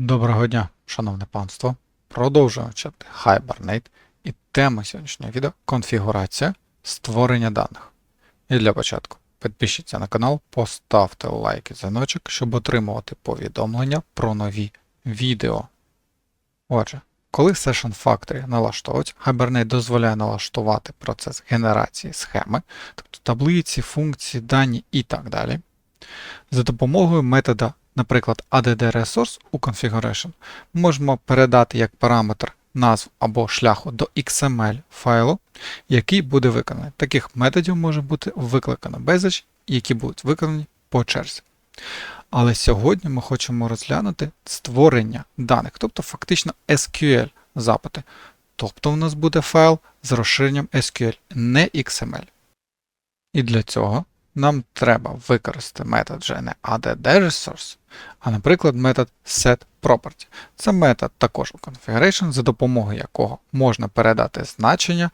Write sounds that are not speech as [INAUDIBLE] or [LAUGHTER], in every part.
Доброго дня, шановне панство. Продовжуємо вчити Hibernate і тема сьогоднішнього відео конфігурація створення даних. І для початку підпишіться на канал, поставте лайк і дзвіночок, щоб отримувати повідомлення про нові відео. Отже, коли Session Factory налаштовується, Hibernate дозволяє налаштувати процес генерації схеми, тобто таблиці, функції, дані і так далі. За допомогою метода наприклад, add resource у configuration, можемо передати як параметр назву або шляху до XML файлу, який буде виконаний. Таких методів може бути викликано безліч, які будуть виконані по черзі. Але сьогодні ми хочемо розглянути створення даних, тобто фактично SQL запити. Тобто у нас буде файл з розширенням SQL, не XML. І для цього нам треба використати метод вже не addResource, а, наприклад, метод setProperty. Це метод також у configuration, за допомогою якого можна передати значення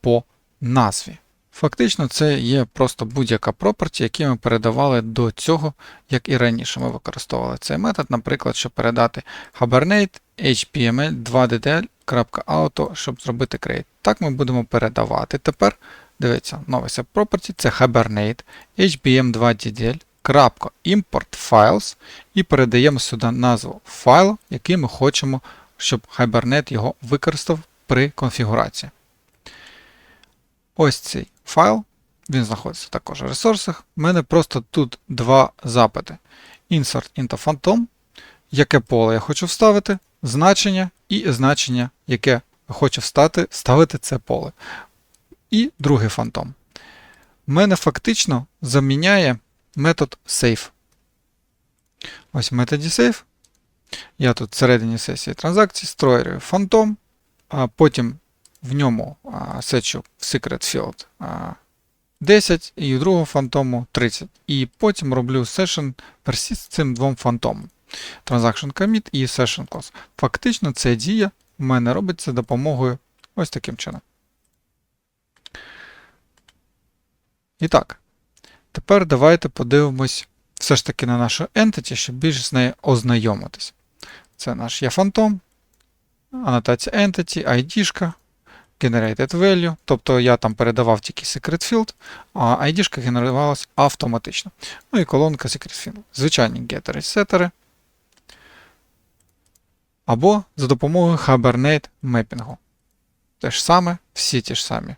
по назві. Фактично, це є просто будь-яка property, які ми передавали до цього, як і раніше. Ми використовували цей метод, наприклад, щоб передати Hibernate HPML 2DDL.auto, щоб зробити create. Так ми будемо передавати тепер. Дивіться, новий subproperty це Hibernate HBM2DDL import files і передаємо сюди назву файлу, який ми хочемо, щоб Hibernate його використав при конфігурації. Ось цей файл, він знаходиться також в ресурсах. У мене просто тут два запити. Insert into Phantom, яке поле я хочу вставити, значення і значення, яке хочу встати, ставити це поле. І другий фантом. Мене фактично заміняє метод save. Ось в методі save. Я тут всередині сесії транзакцій створюю фантом, а потім в ньому сечу в secret field 10 і у другого фантому 30. І потім роблю session persist цим двом фантомом. Transaction commit і session close. Фактично, ця дія у мене робиться допомогою ось таким чином. І так, тепер давайте подивимось все ж таки на нашу entity, щоб більш з нею ознайомитись. Це наш є фантом, анотація entity, ID, generated value, тобто я там передавав тільки secret field, а ID генерувалась автоматично. Ну і колонка secret field. Звичайні гетери сетери. Або за допомогою Hibernate мепінгу. Те ж саме, всі ті ж самі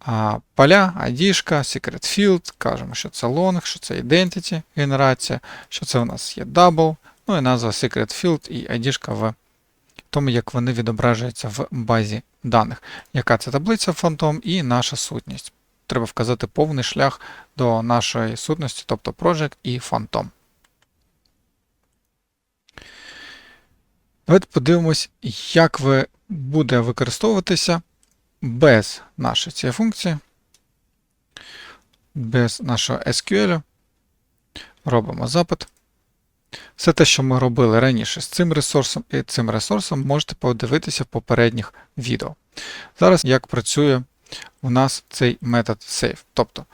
а, поля, ID, secret field, кажемо, що це long, що це identity генерація, що це у нас є double, ну і назва secret field і ID в тому, як вони відображаються в базі даних. Яка це таблиця Phantom і наша сутність. Треба вказати повний шлях до нашої сутності, тобто Project і Phantom. Давайте подивимось, як ви буде використовуватися без нашої цієї функції, без нашого SQL. Робимо запит. Все те, що ми робили раніше з цим ресурсом і цим ресурсом, можете подивитися в попередніх відео. Зараз як працює у нас цей метод save. Тобто,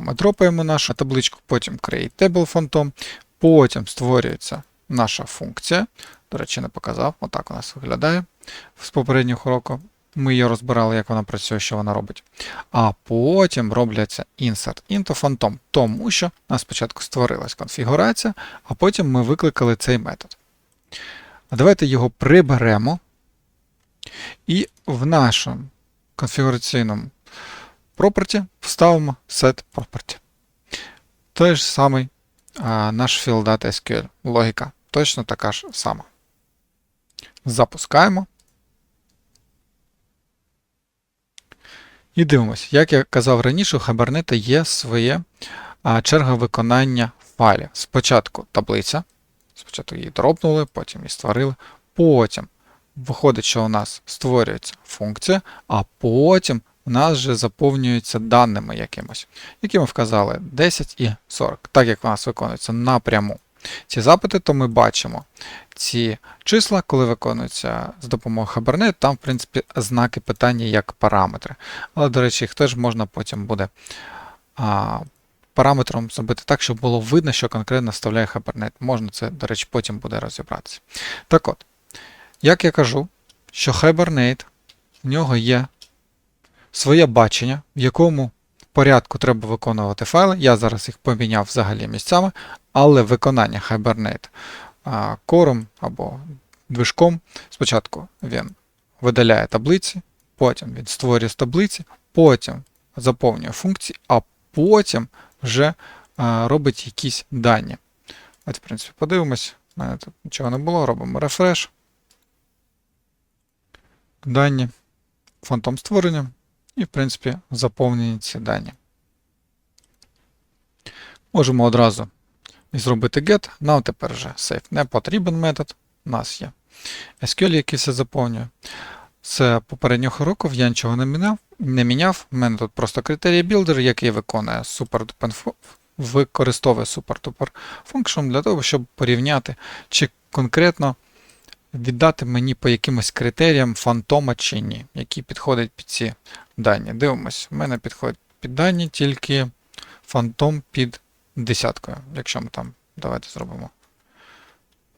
ми дропаємо нашу табличку, потім create table phantom, потім створюється наша функція. До речі, не показав, отак у нас виглядає з попереднього уроку. Ми її розбирали, як вона працює, що вона робить. А потім робляться insert into phantom, тому що у нас спочатку створилась конфігурація, а потім ми викликали цей метод. Давайте його приберемо. І в нашому конфігураційному property вставимо set property. Той ж самий а, наш field.SQL. Логіка точно така ж сама. Запускаємо. І дивимося, як я казав раніше, у Hibernate є своє черга виконання файлів. Спочатку таблиця, спочатку її дропнули, потім її створили. Потім виходить, що у нас створюється функція, а потім у нас вже заповнюється даними якимось, які ми вказали 10 і 40, так як у нас виконується напряму. Ці запити, то ми бачимо ці числа, коли виконуються з допомогою Hibernate, там, в принципі, знаки питання як параметри. Але, до речі, їх теж можна потім буде а, параметром зробити так, щоб було видно, що конкретно вставляє Hibernate. Можна це, до речі, потім буде розібратися. Так от, як я кажу, що Hibernate, в нього є своє бачення, в якому порядку треба виконувати файли. Я зараз їх поміняв взагалі місцями, але виконання Hibernate кором або движком спочатку він видаляє таблиці, потім він створює з таблиці, потім заповнює функції, а потім вже робить якісь дані. От, в принципі, подивимось. У мене тут нічого не було, робимо рефреш. Дані, фантом створення. І, в принципі, заповнені ці дані. Можемо одразу зробити get. Нам тепер вже save не потрібен метод. У нас є SQL, який все заповнює. З попереднього року я нічого не міняв. Не міняв. У мене тут просто критерій builder, який виконує super використовує super-duper function для того, щоб порівняти, чи конкретно віддати мені по якимось критеріям фантома чи ні, які підходять під ці дані. Дивимось, в мене підходить під дані тільки фантом під десяткою. Якщо ми там, давайте зробимо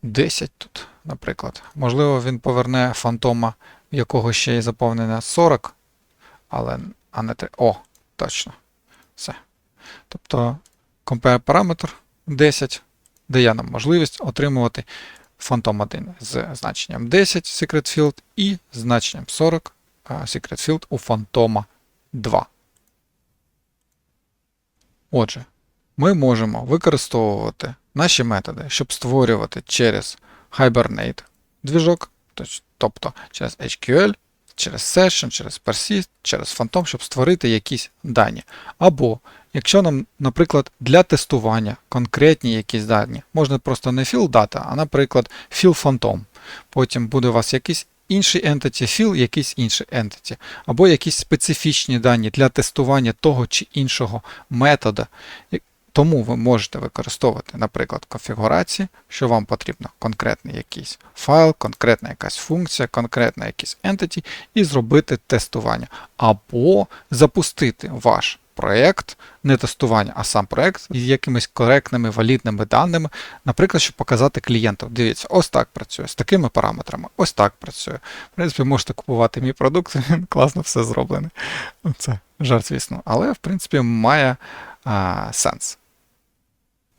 10 тут, наприклад. Можливо, він поверне фантома, в якого ще є заповнення 40, але а не 3. О, точно. Все. Тобто compare параметр 10 дає нам можливість отримувати фантом 1 з значенням 10 secret field і значенням 40 secret field у фантома 2. Отже, ми можемо використовувати наші методи, щоб створювати через Hibernate двіжок, тобто через HQL, через Session, через Persist, через Phantom, щоб створити якісь дані. Або, якщо нам, наприклад, для тестування конкретні якісь дані, можна просто не fill data, а, наприклад, fill Phantom. Потім буде у вас якийсь інший entity fill, якийсь інший entity, або якісь специфічні дані для тестування того чи іншого метода. Тому ви можете використовувати, наприклад, конфігурації, що вам потрібно конкретний якийсь файл, конкретна якась функція, конкретна якийсь entity, і зробити тестування. Або запустити ваш проєкт, не тестування, а сам проєкт з якимись коректними, валідними даними, наприклад, щоб показати клієнту. Дивіться, ось так працює, з такими параметрами, ось так працює. В принципі, можете купувати мій продукт, [LAUGHS] він класно все зроблений. Це жарт, звісно. Але, в принципі, має а, сенс.